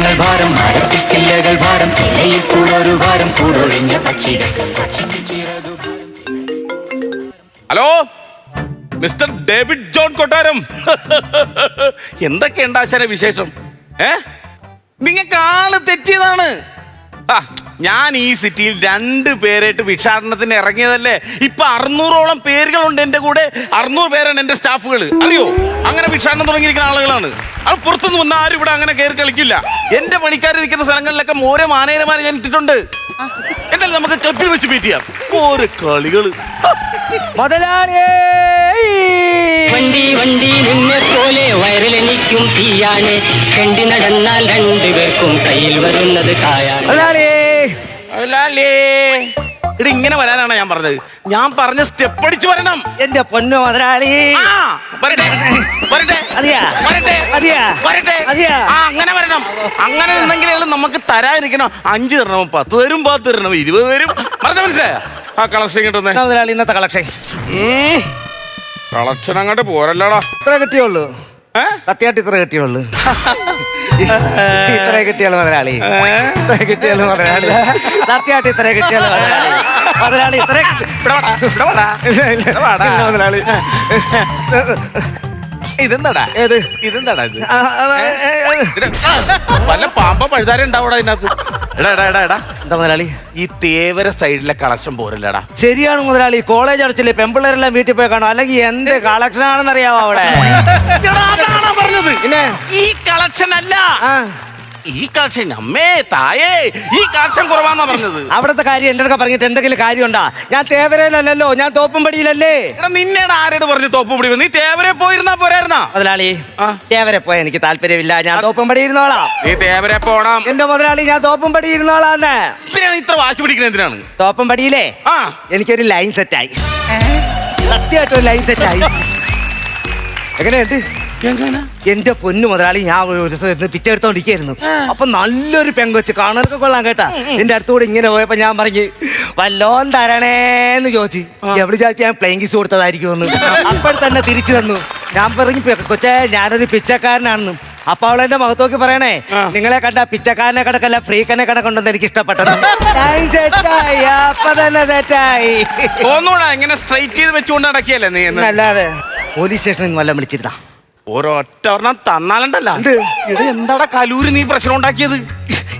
ഭാരം ചില്ലകൾ ഭാരം ചിലയിൽ കൂടൊരു ഭാരം കൂടൊഴിഞ്ഞ ചിറകു ഹലോ? മിസ്റ്റർ ഡേവിഡ് ജോൺ കൊട്ടാരം. എന്തൊക്കെ ഉണ്ടാശാന വിശേഷം? ഏ? നിങ്ങൾക്ക് ആൾ തെറ്റിയതാണ്. ഞാൻ ഈ സിറ്റിയിൽ രണ്ട് പേരായിട്ട് ഭിക്ഷാടനത്തിന് ഇറങ്ങിയതല്ലേ? ഇപ്പൊ അറുന്നൂറോളം പേരുകളുണ്ട് എന്റെ കൂടെ. അറുന്നൂറ് പേരാണ് എന്റെ സ്റ്റാഫുകൾ അറിയോ? അങ്ങനെ ഭിക്ഷാടനം തുടങ്ങിയിരിക്കുന്ന ആളുകളാണ്. അത് പുറത്തുനിന്ന് വന്ന ആരും ഇവിടെ അങ്ങനെ കയറി കളിക്കില്ല. എന്റെ പണിക്കാർ നിൽക്കുന്ന സ്ഥലങ്ങളിലൊക്കെ ഓരോ മാനേജർമാരെ ഞാൻ ഇട്ടിട്ടുണ്ട്. എന്തായാലും നമുക്ക് ക്ലബിൽ വെച്ച് മീറ്റ് ചെയ്യാം. ഓരോ കളികൾ മുതലാളിയേ! വണ്ടി വണ്ടി നിന്നെ പോലെ വയറിലെനിക്കും തീയാണ്. കണ്ടി നടന്നാൽ രണ്ടുപേർക്കും കയ്യിൽ വരുന്നത് കായാണ്. മുതലാളിയേ! ഇങ്ങനെ വരാനാണ് ഞാൻ പറഞ്ഞത്. ഞാൻ പറഞ്ഞ സ്റ്റെപ്പ് അടിച്ച് വരണം. എന്റെ പൊന്നു മുതലാളി. ആ, വരട്ടെ, വരട്ടെ, അതെയാ? വരട്ടെ, അതെയാ? വരട്ടെ. അതെയാ? ആ, അങ്ങനെ വരണം. അങ്ങനെ നിന്നെങ്കിലേ നമുക്ക് തരാതിരിക്കണം. അഞ്ച് തരണം പത്ത് തരും പത്ത് തരണം ഇരുപത് തരും. പറഞ്ഞ മനസ്സിലായ? ആ കളക്ഷൻ കിട്ടുന്നേ എന്നാ മുതലാളി ഇന്നത്തെ കളക്ഷൻ കളക്ഷൻ അങ്ങോട്ട് പോരല്ലടാ. ഇത്ര കിട്ടിയുള്ളൂ. ഏ? സത്യമായിട്ട് ഇത്ര കിട്ടിയുള്ളൂ. ഇത്ര കിട്ടിയാൽ മുതലാളി. ഇത്ര കിട്ടിയാൽ മുതലാളി. സത്യമായിട്ട് ഇത്ര കിട്ടിയാൽ മുതലാളി. മുതലാളി ഇത്ര മുതലാളി. ഇതെന്താടാ? ഏത്? ഇതെന്താടാ ഇത്? വല്ല പാമ്പ പഴുതാരം ഉണ്ടാവൂടാ ഇതിനകത്ത്. എടാ എടാ എടാ എടാ. എന്താ മുതലാളി? ഈ തേവര സൈഡിലെ കളക്ഷൻ പോരല്ലടാ. ശരിയാണ് മുതലാളി. കോളേജ് അടച്ചില്ലേ പെമ്പിള്ളേരെല്ലാം വീട്ടിൽ പോയി കാണും. അല്ലെങ്കിൽ എന്ത് കളക്ഷൻ ആണെന്ന് അറിയാവോ അവിടെ? അതാണ് പറഞ്ഞത്? പിന്നെ? ഈ കളക്ഷൻ അല്ല. ഈ കാക്ഷൻ അമ്മേ തായേ ഈ കാക്ഷൻ കുറവാന്നാ പറഞ്ഞത്. അവിടുത്തെ കാര്യം എന്റെ അടുക്ക പറഞ്ഞിട്ട് എന്തെങ്കിലും കാര്യമുണ്ടാ? ഞാൻ തേവരയിലല്ലല്ലോ ഞാൻ തോപ്പുംപടിയിലല്ലേ? എടാ നിന്നേടാ ആരോട് പറഞ്ഞു തോപ്പ് പിടി നീ തേവരെ പോയിരുന്നാ പോരായിരുന്നാ? മുതലാളി. തേവരെ പോയാ എനിക്ക് താല്പര്യമില്ല ഞാൻ തോപ്പുംപടി ഇരുന്നോളാം നീ തേവരെ പോണം. എന്റെ മുതലാളി ഞാൻ തോപ്പുംപടി ഇരുന്നോളാന്ന് എന്തിനാണ് ഇത്ര വാശി പിടിക്കുന്നത് എന്തിനാണ്? തോപ്പുംപടിയിലേ? ആ. എനിക്കൊരു ലൈൻ സെറ്റായി. സത്യമായിട്ടൊരു ഒരു ലൈൻ സെറ്റായി. എങ്ങനെയുണ്ട് എങ്ങനെ എന്റെ പൊന്നു മുതലാളി ഞാൻ ഒരു ദിവസം പിച്ചെടുത്തോണ്ടിരിക്കായിരുന്നു. അപ്പൊ നല്ലൊരു പെങ്കൊച്ച് കാണാനൊക്കെ കൊള്ളാം കേട്ടാ. എന്റെ അടുത്തുകൂടെ ഇങ്ങനെ പോയപ്പോ ഞാൻ പറഞ്ഞു വല്ലോൻ തരണേന്ന് ചോദിച്ചു. എവിടെ ചോദിച്ചു ഞാൻ പ്ലെയിൻ കിസ് കൊടുത്തതായിരിക്കുമെന്ന്. അപ്പോൾ തന്നെ തിരിച്ചു തന്നു. ഞാൻ പറഞ്ഞു "പെ- കൊച്ചേ ഞാനൊരു പിച്ചക്കാരനാണെന്നും. അപ്പൊ അവളെന്റെ മുഖത്തോക്കി പറയണേ നിങ്ങളെ കണ്ട പിച്ചക്കാരനെ കണക്കല്ല ഫ്രീക്കനെ കണക്കുണ്ടെന്ന് എനിക്ക് ഇഷ്ടപ്പെട്ടത് അപ്പൊ തന്നെ തോന്നൂടാ ഇങ്ങനെ സ്ട്രൈറ്റ് ചെയ്ത് വെച്ചുകൊണ്ട് നടക്കിയല്ലേ നീ അല്ലാതെ പോലീസ് സ്റ്റേഷനിൽ നിന്ന് വല്ലതും വിളിച്ചിരുന്നാ. ഒരൊറ്റ ഒരെണ്ണം തന്നാലുണ്ടല്ല എന്ത്? ഇത് എന്താടാ കലൂര് നീ പ്രശ്നം ഉണ്ടാക്കിയത്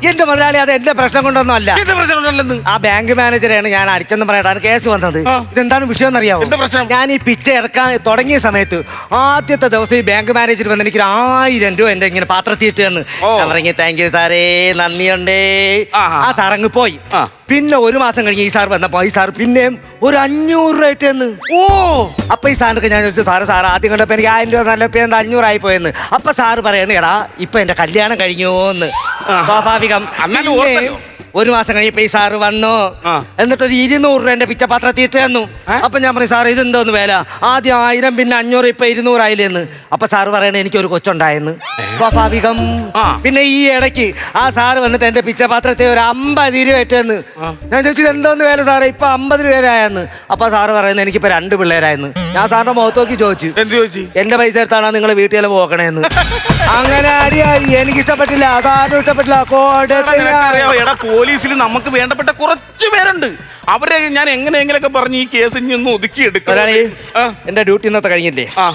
എന്റെ മുതലാളി അത് എന്റെ പ്രശ്നം കൊണ്ടൊന്നും അല്ല എന്ത് പ്രശ്നം ഉണ്ടല്ലെന്ന് ആ ബാങ്ക് മാനേജരെയാണ് ഞാൻ അടിച്ചെന്ന് പറഞ്ഞിട്ടാണ് കേസ് വന്നത് ആ. ഇതെന്താണ് വിഷയം എന്നറിയാമോ എന്താ പ്രശ്നം? ഞാൻ ഈ പിച്ച ഇറക്കാൻ തുടങ്ങിയ സമയത്ത് ആദ്യത്തെ ദിവസം ഈ ബാങ്ക് മാനേജർ വന്ന് എനിക്ക് ആയിരം രൂപ എന്റെ ഇങ്ങനെ പാത്രത്തിൽ ഇട്ട് തന്നു ഓ. ഞാൻ പറഞ്ഞു താങ്ക് യു സാറേ നന്ദിയുണ്ടേ. ആ സാറങ്ങ് പോയി ആ. പിന്നെ ഒരു മാസം കഴിഞ്ഞ് ഈ സാർ വന്നപ്പോ ഈ സാർ പിന്നെയും ഒരു അഞ്ഞൂറ് രൂപ ഇട്ട് തന്നു. ഓ. അപ്പൊ ഈ സാറിനൊക്കെ ഞാൻ ചോദിച്ചു സാറ് സാർ ആദ്യം കണ്ടപ്പോ എനിക്ക് ആയിരം രൂപ നല്ല എന്താ അഞ്ഞൂറായി പോയെന്ന്. അപ്പൊ സാറ് പറയണേടാ ഇപ്പൊ എന്റെ കല്യാണം കഴിഞ്ഞോന്ന്. സ്വാഭാവികം. പിന്നെ. ഒരു മാസം കഴിഞ്ഞപ്പോ ഈ സാറ് വന്നു. എന്നിട്ട് ഒരു ഇരുന്നൂറ് രൂപ എന്റെ പിച്ചപാത്രം തീറ്റ തന്നു. അപ്പൊ ഞാൻ പറയും സാർ ഇതെന്തോന്ന് വില? ആദ്യം ആയിരം പിന്നെ അഞ്ഞൂറ് ഇപ്പൊ ഇരുന്നൂറായില്ലെന്ന് അപ്പൊ സാറ് പറയണ എനിക്കൊരു കൊച്ചുണ്ടായെന്ന്. സ്വാഭാവികം. പിന്നെ ഈ ഇടയ്ക്ക് ആ സാറ് വന്നിട്ട് എന്റെ പിച്ചപാത്രത്തെ ഒരു അമ്പത് രൂപ ഇട്ട് ഞാൻ ചോദിച്ചത് എന്തോന്ന് വേല സാറേ? ഇപ്പൊ അമ്പത് രൂപയായെന്ന് അപ്പൊ സാറ് പറയുന്നത് എനിക്കിപ്പോ രണ്ട് പിള്ളേരായെന്ന്. ഞാൻ സാറിന്റെ മുഖത്ത് നോക്കി ചോദിച്ചു ചോദിച്ചു? എന്റെ പൈസ എടുത്താണോ നിങ്ങൾ വീട്ടിൽ പോക്കണേന്ന് അങ്ങനെ അടിയായി. എനിക്ക് ഇഷ്ടപ്പെട്ടില്ല. അതാരും ഇഷ്ടപ്പെട്ടില്ല കൊടുത്തില്ല. പോലീസിൽ നമുക്ക് വേണ്ടപ്പെട്ട കുറച്ച് പേരുണ്ട്. അവരെ ഞാൻ എങ്ങനെയെങ്കിലൊക്കെ പറഞ്ഞ് ഈ കേസ് ഇനി ഒന്ന് ഒതുക്കി മുതലാളി എടുക്കണം ആ, എന്റെ ഡ്യൂട്ടി ഇന്നത്തെ കഴിഞ്ഞില്ലേ? ആ.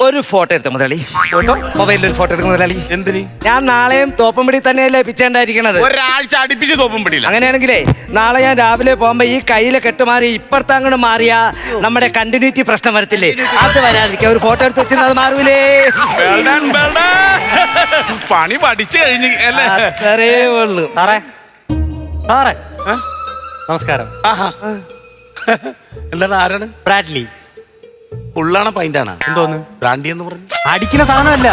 ഒരു ഫോട്ടോ എടുത്ത മുതലാളി. ഫോട്ടോ മൊബൈലിൽ ഒരു ഫോട്ടോ എടുത്ത മുതലാളി. എന്തിന്? ഞാൻ നാളെയും തോപ്പുംപിടി തന്നെയല്ലേ പിച്ചേണ്ടായിരിക്കണത്. ഒരാഴ്ച അടുപ്പിച്ച് തോപ്പം പിടിയില്ല അങ്ങനെയാണെങ്കിലേ നാളെ ഞാൻ രാവിലെ പോകുമ്പോ ഈ കയ്യിലെ കെട്ട് മാറി ഇപ്പുറത്ത് അങ്ങോട്ട് മാറിയ നമ്മുടെ കണ്ടിന്യൂറ്റി പ്രശ്നം വരത്തില്ലേ? അത് വരാതിരിക്കാം ഒരു ഫോട്ടോ എടുത്ത് വെച്ചിരുന്നത് അത് മാറൂലേ? Well done, well done. പണി പഠിച്ചു കഴിഞ്ഞ് അല്ലേ? അത്രേ ഉള്ളൂ. സാറേ സാറേ? നമസ്കാരം. എന്താണ് ആരാണ്? ബ്രാഡ്ലി. ഉള്ളാണോ പൈന്റാണ് എന്തോന്ന്? ബ്രാൻഡി എന്ന് പറഞ്ഞു. അടിക്കുന്ന സാധനമല്ല.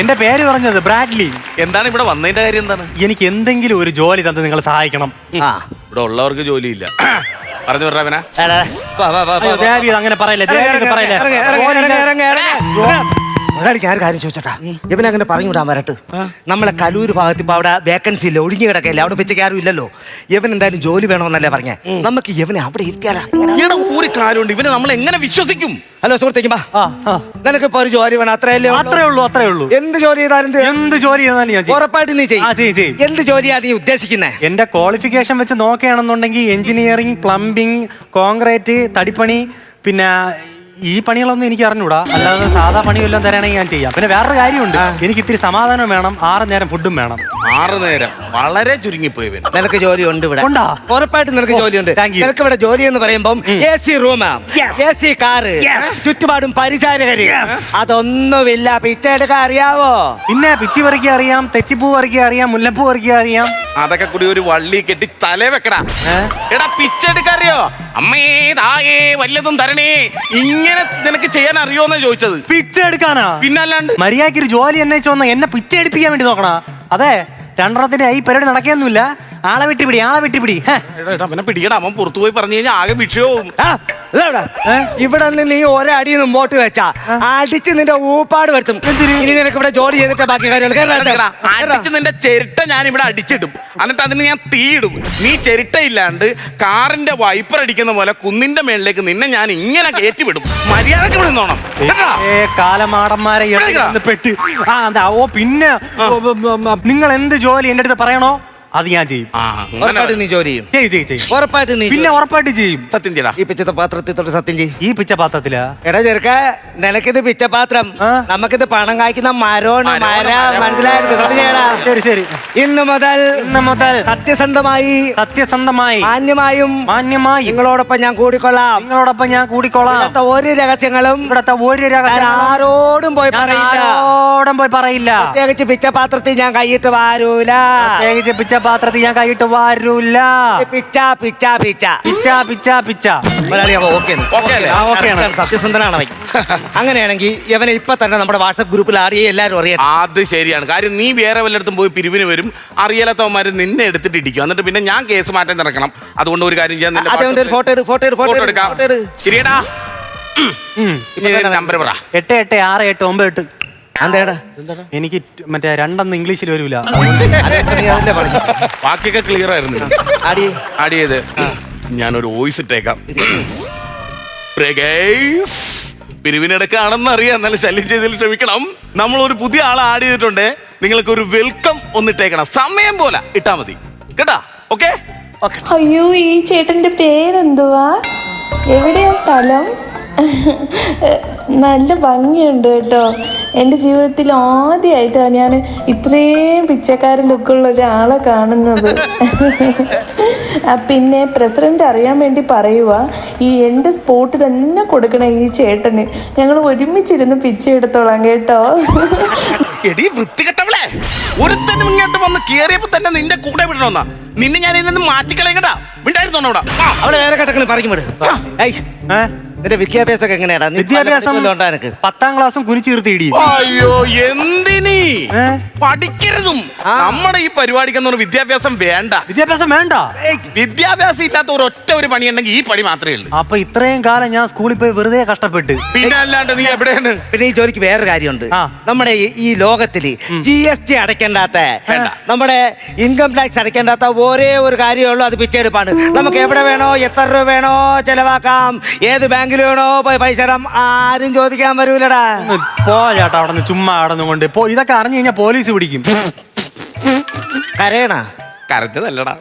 എന്റെ പേര് പറഞ്ഞത് ബ്രാഡ്ലി. എന്താണ് ഇവിടെ വന്നതിന്റെ കാര്യം എന്താണ്? എനിക്ക് എന്തെങ്കിലും ഒരു ജോലി തന്ന് നിങ്ങൾ സഹായിക്കണം. ആ ഇവിടെ ഉള്ളവർക്ക് ജോലിയില്ല. പറഞ്ഞു പറഞ്ഞവനാ അങ്ങനെ പറയില്ല പറയില്ല. ഇറങ്ങ്, ഇറങ്ങ്, ഇറങ്ങ്, ഇറങ്ങ്, ഇറങ്ങ്. മുതലാളി ഞാൻ ഒരു കാര്യം ചോദിച്ചോട്ടാ? ഇവൻ അങ്ങനെ പറഞ്ഞു വിടാൻ വരട്ട്. നമ്മളെ കലൂർ ഭാഗത്ത് ഇപ്പൊ അവിടെ വേക്കൻസി ഇല്ല? ഒഴിഞ്ഞു കിടക്കില്ല അവിടെ വെച്ച് ആരും ഇല്ലല്ലോ. ഇവൻ എന്തായാലും ജോലി വേണമെന്നല്ലേ പറഞ്ഞേ. നമുക്ക് ഇവനെ അവിടെ ഇരുത്തിയാലാ. ഒരു കാര്യമുണ്ട് ഇവനെ നമ്മൾ എങ്ങനെ വിശ്വസിക്കും? ഹലോ സുഹൃത്തേക്ക് നിനക്ക് ഇപ്പൊ ഒരു ജോലി വേണം. അത്രയല്ലേ? അത്രേ ഉള്ളൂ അത്രേ ഉള്ളൂ. എന്ത് ജോലി ചെയ്താലും എന്ത്? ജോലി ചെയ്താലും ഞാൻ. ഉറപ്പായിട്ട് നീ ചെയ്യും. എന്ത് ജോലിയാ നീ ഉദ്ദേശിക്കുന്നത് എന്റെ ക്വാളിഫിക്കേഷൻ വെച്ച് നോക്കുകയാണെന്നുണ്ടെങ്കിൽ എഞ്ചിനീയറിംഗ് പ്ലംബിംഗ് കോൺക്രീറ്റ് തടിപ്പണി പിന്നെ ഈ പണികളൊന്നും എനിക്ക് അറിഞ്ഞൂടാ. അല്ലാതെ സാധാ പണിയെല്ലാം തരാണെങ്കിൽ ഞാൻ ചെയ്യാം. പിന്നെ വേറൊരു കാര്യമുണ്ട്. എനിക്ക് ഇത്തിരി സമാധാനം വേണം. ആറ് നേരം ഫുഡും വേണം. ആറ് നേരം. വളരെ ചുരുങ്ങിപ്പോയി ഇവൻ നിനക്ക് ജോലി ഉണ്ട് ഇവിടെ. ഉണ്ടോ? ഉറപ്പായിട്ടും നിനക്ക് ജോലി ഉണ്ട് thank you. നിനക്ക് ഇവിടെ ജോലി എന്ന് പറയുമ്പോൾ A C room A C car. ചുറ്റുപാടും പരിചാരകര്. അതൊന്നുമില്ല. പിച്ച എടുക്കാൻ അറിയാവോ? പിന്നെ പിച്ചി പറിക്കാൻ അറിയാം തെച്ചിപ്പൂ പറിക്കാൻ അറിയാം മുല്ലപ്പൂ പറിക്കാൻ അറിയാം. അതൊക്കെ കൂടി ഒരു വള്ളി കെട്ടി തലേ വെക്കടാ. ഏ? എടാ പിച്ചെടുക്കറിയോ അമ്മേ തായേ വല്ലതും തരണേ. ഇങ്ങനെ നിനക്ക് ചെയ്യാൻ അറിയോന്നാ ചോദിച്ചത്. പിച്ച എടുക്കാനാ? പിന്നല്ലാണ്ട് മര്യാദയ്ക്ക് ഒരു ജോലി എന്നെ ചോന്ന എന്നെ പിച്ച എടുപ്പിക്കാൻ വേണ്ടി നോക്കണ. അതെ രണ്ടെണ്ണത്തിന്റെ ഈ പരിപാടി നടക്കുകയൊന്നുമില്ല ആളെ വിട്ടുപിടി ആളെ വിട്ടുപിടി. ഹേ. എടാ, എടാ, അവനെ പിടിക്കടാ അവൻ പുറത്തു പോയി പറഞ്ഞു കഴിഞ്ഞാൽ ആകെ വിഷയവും ആ, ഇവിടെ. നിന്ന് നീ ഒരടി മുമ്പോട്ട് വെച്ചാ. അടിച്ച് നിന്റെ ഊപ്പാട് വരുത്തും. ഇനി നിനക്ക് ഇവിടെ ജോലി ചെയ്തിട്ട് ബാക്കി കാര്യങ്ങൾ എടാ, അടിച്ച് നിന്റെ ചിരട്ട ഞാൻ ഇവിടെ അടിച്ചിടും. എന്നിട്ട് അതിന് ഞാൻ തീയിടും. നീ ചിരട്ട ഇല്ലാണ്ട് കാറിന്റെ വൈപ്പർ അടിക്കുന്ന പോലെ കുന്നിന്റെ മേളിലേക്ക് നിന്നെ ഞാൻ ഇങ്ങനെ കയറ്റി വിടും മര്യാദയ്ക്ക് ഇവിടെ നിന്നോണം. കേട്ടാ? ഏ കാലമാടന്മാരെ ഇടയിൽ എടാ. വന്ന് പെട്ട് ആ അതാ ഓ പിന്നെ നിങ്ങൾ എന്ത് ജോലി എന്റെ അടുത്ത് പറയണോ? അത് ഞാൻ ചെയ്യും. ഉറപ്പായിട്ട് നീ ജോലി ചെയ്യും. ചെയ്യും ചെയ്യും ചെയ്യും. ഉറപ്പായിട്ട് നീ പിന്നെ ഉറപ്പായിട്ട് ചെയ്യും. സത്യം ചെയ്യടാ. ഈ പിച്ചത്തെ പാത്രത്തിൽ തൊട്ട് സത്യം ചെയ്യും. ഈ പിച്ച പാത്രത്തിലാ? എടാ ചെറുക്ക നിനക്കിത് പിച്ച പാത്രം. നമുക്കിത് പണം കായ്ക്കുന്ന മരോണ് മരോണ്, മര മരം. മനസ്സിലായിരുന്നു സത്യം ചെയ്യടാ. ശരി ശരി. ഇന്ന് മുതൽ ഇന്ന് മുതൽ സത്യസന്ധമായി സത്യസന്ധമായി മാന്യമായും മാന്യമായി നിങ്ങളോടൊപ്പം ഞാൻ കൂടിക്കൊള്ളാം. നിങ്ങളോടൊപ്പം ഞാൻ കൂടിക്കൊള്ളാം. ഇവിടുത്തെ ഒരു രഹസ്യങ്ങളും ഇവിടത്തെ ഒരു രഹസ്യം ആരോടും പോയി പറയില്ല. ആരോടും പോയി പറയില്ല. പ്രത്യേകിച്ച് പിച്ചപാത്രത്തിൽ ഞാൻ കൈയിട്ട് വാരൂല. പ്രത്യേകിച്ച് പിച്ച പാത്രത്തിൽ ഞാൻ കൈയിട്ട് വരൂല്ല പിച്ച പിച്ച പിച്ച. പിച്ച പിച്ച പിച്ച. മലയാളി അവൻ ഓക്കേ അല്ലേ? ആ, ഓക്കെയാണ്. സത്യസന്ധനാണ് അവൻ. അങ്ങനെയാണെങ്കിൽ ഇവനെ ഇപ്പൊ തന്നെ നമ്മുടെ വാട്സപ്പ് ഗ്രൂപ്പിൽ ആടിയെ എല്ലാവരും അറിയാം അത് ശരിയാണ്. കാര്യം നീ വേറെ വല്ലയിടത്തും പോയി പിരിവിന് വരും. അറിയാലത്തവന്മാര് നിന്നെ എടുത്തിട്ട് ഇടിക്കും എന്നിട്ട് പിന്നെ ഞാൻ കേസ് മാറ്റാൻ നടക്കണം. അതുകൊണ്ട് ഒരു കാര്യം ചെയ്യാൻ ഒരു ഫോട്ടോ എടു ഫോട്ടോ എടു ഫോട്ടോ എടു ഫോട്ടോ എടു ശരിയടാ. നമ്പർ പറ. എട്ട് എട്ട് ആറ് എട്ട് ഒമ്പത് എട്ട്. അന്തേടാ എനിക്ക് മറ്റേ രണ്ടെന്ന് ഇംഗ്ലീഷിൽ വരൂല. ബാക്കിയൊക്കെ ക്ലിയർ ആയിരുന്നു. ആടി. ചെയ്ത് ഞാനൊരു വോയിസ് ഇട്ടേക്കാം. പ്രഗേസ് guys. പിരിവിനിടക്കാണെന്ന് അറിയാം എന്നാലും ശല്യം ചെയ്തതിൽ ക്ഷമിക്കണം. നമ്മൾ ഒരു പുതിയ ആളെ ആഡ് ചെയ്തിട്ടുണ്ട്. നിങ്ങൾക്ക് ഒരു വെൽക്കം ഒന്ന് ഇട്ടേക്കണം. സമയം പോലെ ഇട്ടാ മതി. കേട്ടാ? ഓക്കെ അയ്യോ ഈ ചേട്ടന്റെ പേരെന്തുവാ? എവിടെയാ സ്ഥലം? നല്ല ഭംഗിയുണ്ട് കേട്ടോ. എന്റെ ജീവിതത്തിൽ ആദ്യമായിട്ടാണ് ഞാൻ ഇത്രയും പിച്ചക്കാരൻ ലുക്കുള്ള ഒരാളെ കാണുന്നത്. പിന്നെ പ്രസിഡന്റ് അറിയാൻ വേണ്ടി പറയുക ഈ എന്റെ സ്പോട്ട് തന്നെ കൊടുക്കണം ഈ ചേട്ടന്. ഞങ്ങൾ ഒരുമിച്ചിരുന്ന് പിച്ച എടുത്തോളാം കേട്ടോ. എടി വൃത്തികെട്ടവളെ. ഒരുത്തനും ഇങ്ങോട്ട് വന്ന് കേറിയപ്പോ തന്നെ നിന്റെ കൂടെ വിടണമെന്നാ നിന്നെ ഞാൻ ഇതിൽ നിന്ന് മാറ്റിക്കളയങ്ങട്ടാ മിണ്ടായിരുന്നോ അവിടെ? അവിടെ വേറെ കട്ടക്കളി പറയും വിട്? നിന്റെ വിദ്യാഭ്യാസമൊക്കെ എങ്ങനെയാടാ? വിദ്യാഭ്യാസം പത്താം ക്ലാസ്സും കുനിച്ചു അയ്യോ എന്തിനി? പഠിക്കരുതും. നമ്മുടെ ഈ പരിപാടിക്ക് വിദ്യാഭ്യാസം വേണ്ട. വിദ്യാഭ്യാസം വേണ്ട. വിദ്യാഭ്യാസം ഇല്ലാത്ത ഒരു ഒറ്റ ഒരു പണി ഉണ്ടെങ്കിൽ ഈ പണി മാത്രമേ ഉള്ളൂ. അപ്പൊ ഇത്രയും കാലം ഞാൻ സ്കൂളിൽ പോയി വെറുതെ കഷ്ടപ്പെട്ട്. പിന്നെ അല്ലാണ്ട് നീ എവിടെയാണ്? പിന്നെ ഈ ജോലിക്ക് വേറൊരു കാര്യമുണ്ട്. നമ്മുടെ ഈ- ലോകത്തിൽ ലോകത്തിൽ ജി എസ് ടി അടയ്ക്കേണ്ടാത്ത വേണ്ട. നമ്മുടെ ഇൻകം ടാക്സ് അടയ്ക്കേണ്ടാത്ത ഒരേ ഒരു കാര്യമുള്ളൂ അത് പിച്ചെടുപ്പാണ്. നമുക്ക് എവിടെ വേണോ എത്ര രൂപ വേണോ ചെലവാക്കാം. ഏത് ബാങ്കിൽ വേണോ പോയി പൈസ ഇടാം. ആരും ചോദിക്കാൻ വരൂലടാ. പോ ചേട്ടാ അവിടെ നിന്ന് ചുമ്മാ കൊണ്ട് പോ. ഇതൊക്കെ അറിഞ്ഞു കഴിഞ്ഞാൽ പോലീസ് പിടിക്കും. കരയണ? കറക്റ്റതല്ലടാ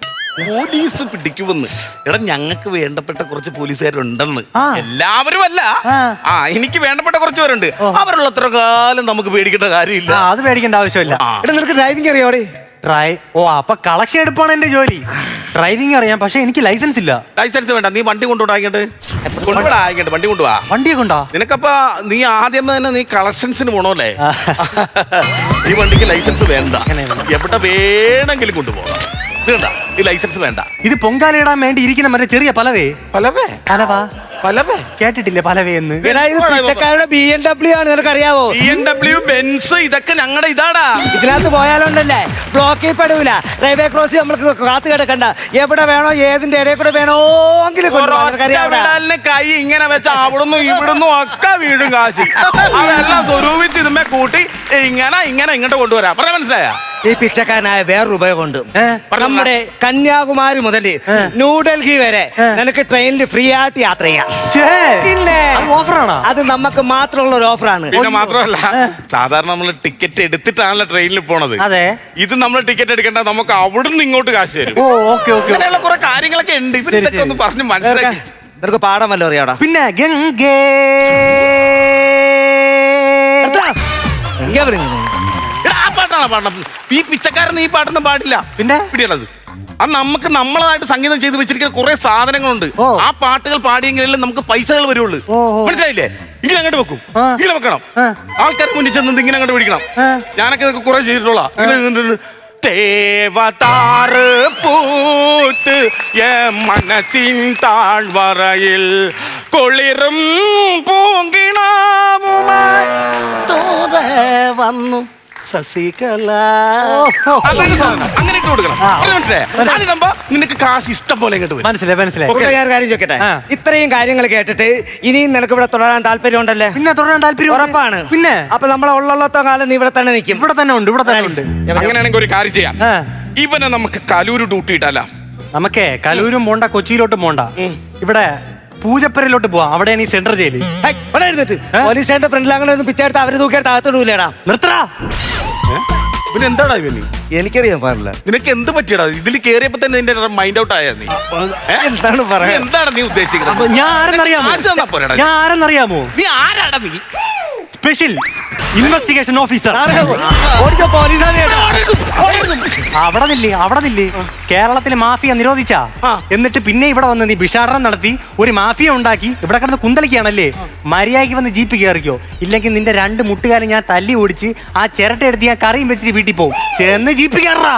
പോലീസ് പിടിക്കുമെന്ന്. എടാ ഞങ്ങൾക്ക് വേണ്ടപ്പെട്ട കുറച്ച് പോലീസുകാരുണ്ടെന്ന്. എല്ലാവരും അല്ല ആ. എനിക്ക് വേണ്ടപ്പെട്ട കുറച്ച് പേരുണ്ട്. അവരുള്ള അത്ര കാലം നമുക്ക് പേടിക്കേണ്ട കാര്യമില്ല. അത് പേടിക്കേണ്ട ആവശ്യമില്ല. എടാ നിനക്ക് ഡ്രൈവിംഗ് അറിയോ ഡ്രൈ ഓ അപ്പൊ കളക്ഷൻ എടുപ്പാണ് എന്റെ ജോലി. ഡ്രൈവിംഗ് അറിയാം പക്ഷെ എനിക്ക് ലൈസൻസ് ഇല്ല. ലൈസൻസ് വേണ്ട. നീ വണ്ടി കൊണ്ടുപോടായിക്കട്ടെ കൊണ്ടുപോടായിക്കട്ടെ വണ്ടി കൊണ്ടുപോവാ വണ്ടിയെ കൊണ്ടോ? നിനക്കപ്പ നീ ആദ്യം തന്നെ നീ കളക്ഷൻസിന് പോണോല്ലേ. ഈ വണ്ടിക്ക് ലൈസൻസ് വേണ്ട. എവിടെ വേണമെങ്കിലും കൊണ്ടുപോകാം. കണ്ട? ഈ ലൈസൻസ് വേണ്ട. ഇത് പൊങ്കാലയിടാൻ വേണ്ടി ഇരിക്കുന്ന മറ്റേ ചെറിയ പലവേ? പലവേ? പലവാ? പലവേ? കേട്ടിട്ടില്ലേ പലവയെന്ന് എടാ ഇത് പിച്ചക്കാരുടെ ബി എം ഡബ്ല്യു ആണ് നിനക്കറിയാവോ? ബി എം ഡബ്ല്യു ബെൻസ് ഇതൊക്കെ ഞങ്ങളുടെ ഇതാടാ. ഇതിനകത്ത് പോയാലുണ്ടല്ലേ? ബ്ലോക്കിൽ പെടൂല. റെയിൽവേ ക്രോസ് നമ്മൾക്ക് കാത്തു കിടക്കണ്ട. എവിടെ വേണോ ഏതിന്റെ ഇടയിൽ കൂടെ. ഒറ്റവിടലിന് കൈ ഇങ്ങനെ വെച്ച അവിടുന്ന് ഇവിടുന്ന് ഒക്കെ വീടും കാശി. അതെല്ലാം സ്വരൂപിച്ച് ഇതുമ്മേ കൂട്ടി ഇങ്ങനെ ഇങ്ങനെ ഇങ്ങോട്ട് കൊണ്ടുവരാം. പറഞ്ഞ മനസ്സിലായ? ഈ പിച്ചക്കാരനായ വേറൊരു ഉപയോഗമുണ്ട്? നമ്മുടെ കന്യാകുമാരി മുതൽ ന്യൂഡൽഹി വരെ നിനക്ക് ട്രെയിനിൽ ഫ്രീ ആയിട്ട് യാത്ര ചെയ്യാം. പിന്നെ ഓഫറാണോ? അത് നമുക്ക് മാത്രമുള്ള ഒരു ഓഫറാണ്. പിന്നെ മാത്രമല്ല സാധാരണ നമ്മൾ ടിക്കറ്റ് എടുത്തിട്ടാണല്ലോ ട്രെയിനിൽ പോണത്. അതെ. ഇത് നമ്മൾ ടിക്കറ്റ് എടുക്കേണ്ട നമുക്ക് അവിടുന്ന് ഇങ്ങോട്ട് കാശ് തരും. Oh okay okay. അങ്ങനെയുള്ള കുറെ കാര്യങ്ങളൊക്കെ ഉണ്ട്. ഇപ്പൊ ഇതൊക്കെ ഒന്ന് പറഞ്ഞു മനസ്സിലാക്കി. നിനക്ക് പാടാൻ വല്ലോ അറിയാടാ. പിന്നെ ഗംഗേ. ആ പാട്ടാണ് പാടണം ഈ പിച്ചക്കാരൻ ഈ പാട്ടൊന്നും പാടില്ല. പിന്നെ? പിടിയണത് അത് നമുക്ക് നമ്മളായിട്ട് സംഗീതം ചെയ്ത് വെച്ചിരിക്കുന്ന കുറെ സാധനങ്ങളുണ്ട് ഓ. ആ പാട്ടുകൾ പാടിയെങ്കിലല്ലേ നമുക്ക് പൈസകൾ വരുള്ളൂ ഓ, ഓ. മനസ്സിലായില്ലേ ഇങ്ങനെ അങ്ങോട്ട് വെക്കും ആ. ഇങ്ങനെ വെക്കണം ആ. ആൾക്കാർക്ക് മുന്നിൽ ചെന്ന് ഇങ്ങനെ അങ്ങോട്ട് പിടിക്കണം ആ. ഞാനൊക്കെ ഇതൊക്കെ കുറെ ചെയ്തിട്ടുള്ള தேவதாறு பூத்து என் மனசின் தாழ்வரையில் കുളിരും പൂങ്കിണാവുമായി തോത വന്നു ശശികല അങ്ങനെ ഇട്ട് കൊടുക്കണം. മനസ്സിലായോ? അതിടുമ്പോ നിനക്ക് കാശ് ഇഷ്ടം പോലെ ഇങ്ങോട്ട് വരും. മനസ്സിലായി മനസ്സിലായി. ഓക്കെ? ഞാൻ ഒരു കാര്യം ചോദിക്കട്ടെ? ആ. ഇത്രയും കാര്യങ്ങൾ കേട്ടിട്ട് ഇനിയും നിനക്ക് ഇവിടെ തുടരാൻ താല്പര്യം ഉണ്ടല്ലേ? പിന്നെ തുടരാൻ താല്പര്യം ഉറപ്പാണ്. പിന്നെ? അപ്പൊ നമ്മളെ ഉള്ളത്തെ കാലം നീ ഇവിടെ തന്നെ നിൽക്കും. ഇവിടെ തന്നെ ഉണ്ട് ഇവിടെ തന്നെ ഉണ്ട്. അങ്ങനെയാണെങ്കിൽ ഒരു കാര്യം ചെയ്യാം. ആ. ഇവനെ നമുക്ക് കലൂര് ഡ്യൂട്ടി ഇട്ടല്ല നമുക്കേ കലൂരും പോണ്ട കൊച്ചിയിലോട്ടും പോണ്ട. ഇവിടെ പൂജപ്പരയിലോട്ട് പോവാം. അവിടെയാണ് ഈ സെന്റർ ജയിൽ ഇവിടെ എഴുന്നേറ്റ് ഏ? പോലീസ് സ്റ്റേഷന്റെ ഫ്രണ്ടിൽ അങ്ങനെ ഒന്നും പിച്ചെടുത്ത് അവർ തൂക്കിയെടുത്ത് അകത്തോടൂലേടാ നിർത്തടാ. പിന്നെ എന്താടാ ഇവന്? എനിക്കറിയാൻ പാടില്ല. നിനക്ക് എന്ത് പറ്റിയടാ? ഇതിൽ കേറിയപ്പോ തന്നെ നിന്റെ മൈൻഡ് ഔട്ട് ആയാ നീ. ഏ? എന്താണ് നീ പറയാ എന്താണ് നീ അപ്പൊ ഉദ്ദേശിക്കുന്നത് ഞാൻ ആരെന്നറിയാമോ? കാശ് തന്നാ പോരെടാ. ഞാൻ ആരെന്നറിയാമോ? നീ ആരാടാ നീ? സ്പെഷ്യൽ ഇൻവെസ്റ്റിഗേഷൻ ഓഫീസർ ഓടിക്കോ പോലീസാണ് കേട്ടോ അവിടെ നില്ലേ അവിടെ നില്ലേ. കേരളത്തിലെ മാഫിയ നിരോധിച്ച. എന്നിട്ട് പിന്നെ ഇവിടെ വന്ന് നീ ഭിഷാടനം നടത്തി ഒരു മാഫിയ ഉണ്ടാക്കി ഇവിടെ കിടന്ന് കുന്തളിക്കാണല്ലേ മര്യാദയ്ക്ക് വന്ന് ജീപ്പ് കയറിക്കോ. ഇല്ലെങ്കിൽ നിന്റെ രണ്ട് മുട്ടുകാരെ ഞാൻ തല്ലി ഓടിച്ച് ആ ചിരട്ട എടുത്ത് ഞാൻ കറിയും വെച്ചിട്ട് വീട്ടിൽ പോകും. ചെന്ന് ജീപ്പ് കയറാ